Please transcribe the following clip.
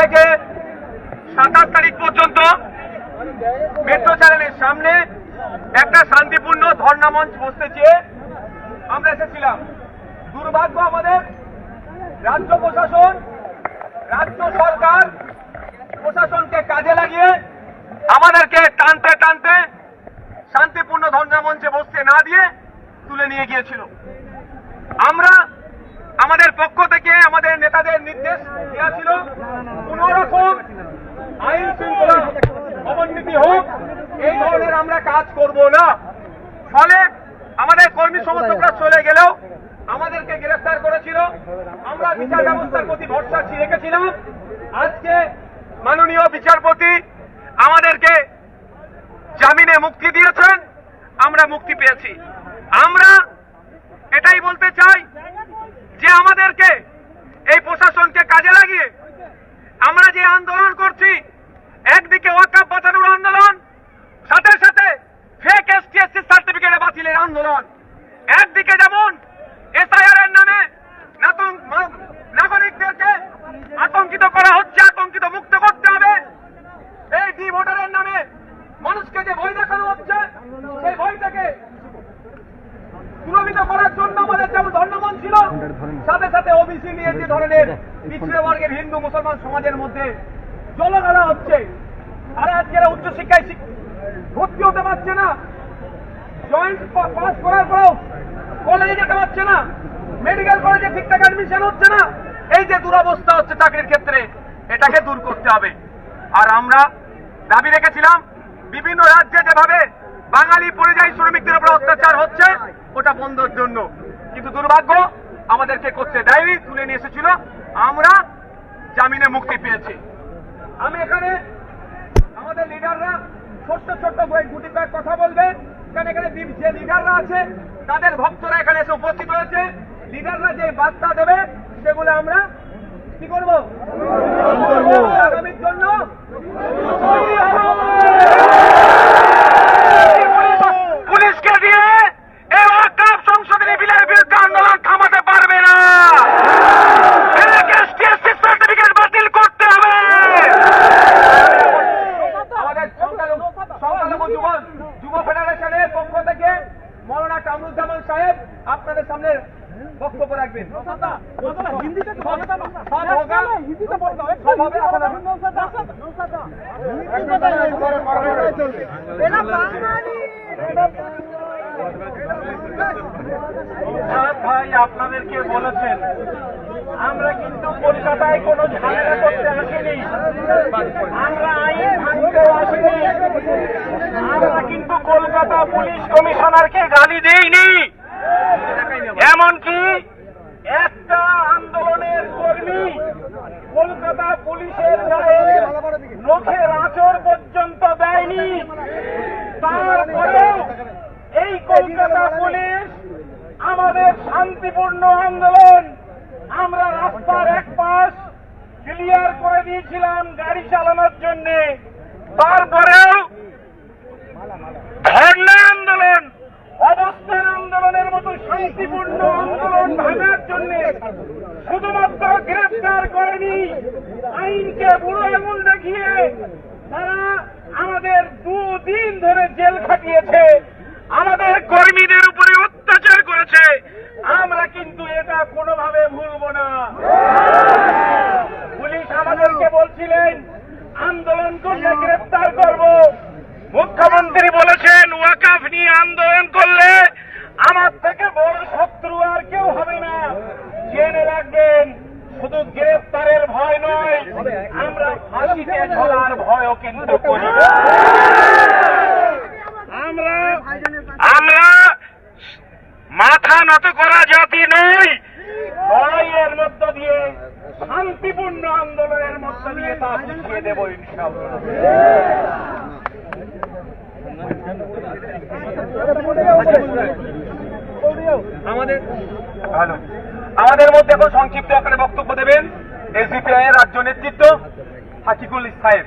থেকে সাতাশ তারিখ পর্যন্ত মেট্রো চ্যানেলের সামনে একটা শান্তিপূর্ণ ধর্ণা মঞ্চ বসতে চেয়ে আমরা এসেছিলাম। দুর্ভাগ্য আমাদের রাজ্য প্রশাসন, রাজ্য সরকার প্রশাসনকে কাজে লাগিয়ে আমাদেরকে টানতে টানতে শান্তিপূর্ণ ধর্ণা মঞ্চে বসতে না দিয়ে তুলে নিয়ে গিয়েছিল। আমরা আমাদের পক্ষ থেকে আমাদের নেতাদের নির্দেশ দেওয়া ছিল কোন রকম আইন শৃঙ্খলা অবনতি হোক, এই ধরনের আমরা কাজ করব না। ফলে আমাদের কর্মী সমর্থকরা চলে গেলেও আমাদেরকে গ্রেফতার করেছিল। আমরা বিচার ব্যবস্থার প্রতি ভরসা রেখেছিলাম। আজকে মাননীয় বিচারপতি আমাদেরকে জামিনে মুক্তি দিয়েছেন। আমরা মুক্তি পেয়েছি। আমরা এটাই বলতে চাই যে আমাদেরকে এই প্রশাসনকে কাজে লাগিয়ে আমরা যে আন্দোলন করছি একদিকে ওয়াকাপ বাঁচানোর আন্দোলন সাথে সাথে ফেক এসটিএসসি সার্টিফিকেট বাতিলের আন্দোলন। একদিকে যেমন এসআইআর এর নামে নাগরিকদেরকে আতঙ্কিত করা হচ্ছে আতঙ্কিত মুক্ত করতে হবে এই ডি ভোটারের নামে মানুষকে যে ভয় দেখানো হচ্ছে সেই ভয়টাকে প্রভাবিত করার জন্য আমাদের যেমন ধর্মমন ছিল সাথে সাথে ওবিসি নিয়ে যে ধরনের পিছিয়ে বর্গের হিন্দু মুসলমান সমাজের মধ্যে জলগালা হচ্ছে। এরা উচ্চশিক্ষায় ভর্তি হতে পারছে না। জয়েন্ট পাস করার পরেও কলেজে যেতে পারছে না। মেডিকেল কলেজে ঠিকঠাক অ্যাডমিশন হচ্ছে না। এই যে দুরবস্থা হচ্ছে চাকরির ক্ষেত্রে, এটাকে দূর করতে হবে। আর আমরা দাবি রেখেছিলাম, বিভিন্ন রাজ্যে যেভাবে বাঙালি পরিযায়ী শ্রমিকদের উপর অত্যাচার হচ্ছে, ওটা বন্ধের জন্য। কিন্তু দুর্ভাগ্য, আমাদেরকে করতে দেয়নি, তুলে নিয়ে এসেছিল। আমরা জামিনে মুক্তি পেয়েছি। আমি এখানে লিডাররা আছে তাদের ভক্তরা এখানে এসে উপস্থিত হয়েছে। লিডাররা যে বার্তা দেবে সেগুলো আমরা কি করব আগামীর জন্য তৈরি হব। পুলিশকে দিয়ে এই ওয়াকাব সংশোধনী বিলের বিরুদ্ধে আন্দোলন থামাতে পারবে না এদেরকে STSC সার্টিফিকেট বাতিল করতে হবে আমাদের সংখ্যালঘু সংখ্যালঘু যুব যুব ফেডারেশনের পক্ষ থেকে মৌলানা কামরুজ্জামান সাহেব আপনাদের সামনে বক্তব্য রাখবেন হিন্দিতে সব হোগা সব হবে সাদ ভাই, আপনাদেরকে বলেছেন, আমরা কিন্তু কলকাতায় কোনো ঝামেলা করতে আসিনি। আমরা আইন আমরা কিন্তু কলকাতা পুলিশ কমিশনারকে গালি দেইনি এমনকি একটা আন্দোলনের কর্মী কলকাতা পুলিশের গায়ে নখের আচর পর্যন্ত দেয়নি। তারপরেও এই কলকাতা পুলিশ আমাদের শান্তিপূর্ণ আন্দোলন, আমরা রাস্তার এক পাশ ক্লিয়ার করে দিয়েছিলাম গাড়ি চালানোর জন্যে। তারপরেও ধর্ণা আন্দোলন অবস্থান আন্দোলনের মতো শান্তিপূর্ণ আন্দোলন ভাঙার জন্য শুধুমাত্র গ্রেফতার করেনি আইনকে বুড়ো আঙুল দেখিয়ে তারা আমাদের দুদিন ধরে জেল খাটিয়েছে আমাদের কর্মীদের উপরে অত্যাচার করেছে আমরা কিন্তু এটা কোনোভাবে ভুলব না পুলিশ আমাদেরকে বলছিলেন আন্দোলন করলে গ্রেফতার করব মুখ্যমন্ত্রী বলেছেন, ওয়াকাফ নিয়ে আন্দোলন করলে আমার থেকে বড় শত্রু আর কেউ হবে না। জেনে রাখবেন, শুধু গ্রেফতারের ভয় নয়, আমরা ফাঁসিতে ঝোলার ভয়ও কিন্তু করি আমরা আমরা মাথা নত করা জাতি নই, লড়াইয়ের মধ্য দিয়ে, শান্তিপূর্ণ আন্দোলনের মধ্য দিয়ে তা বুঝিয়ে দেব ইনশাআল্লাহ। আমাদের আমাদের মধ্যে এখন সংক্ষিপ্ত আকারে বক্তব্য দেবেন এসডিপিআই এর রাজ্য নেতৃত্ব হাকিকুল সাহেব।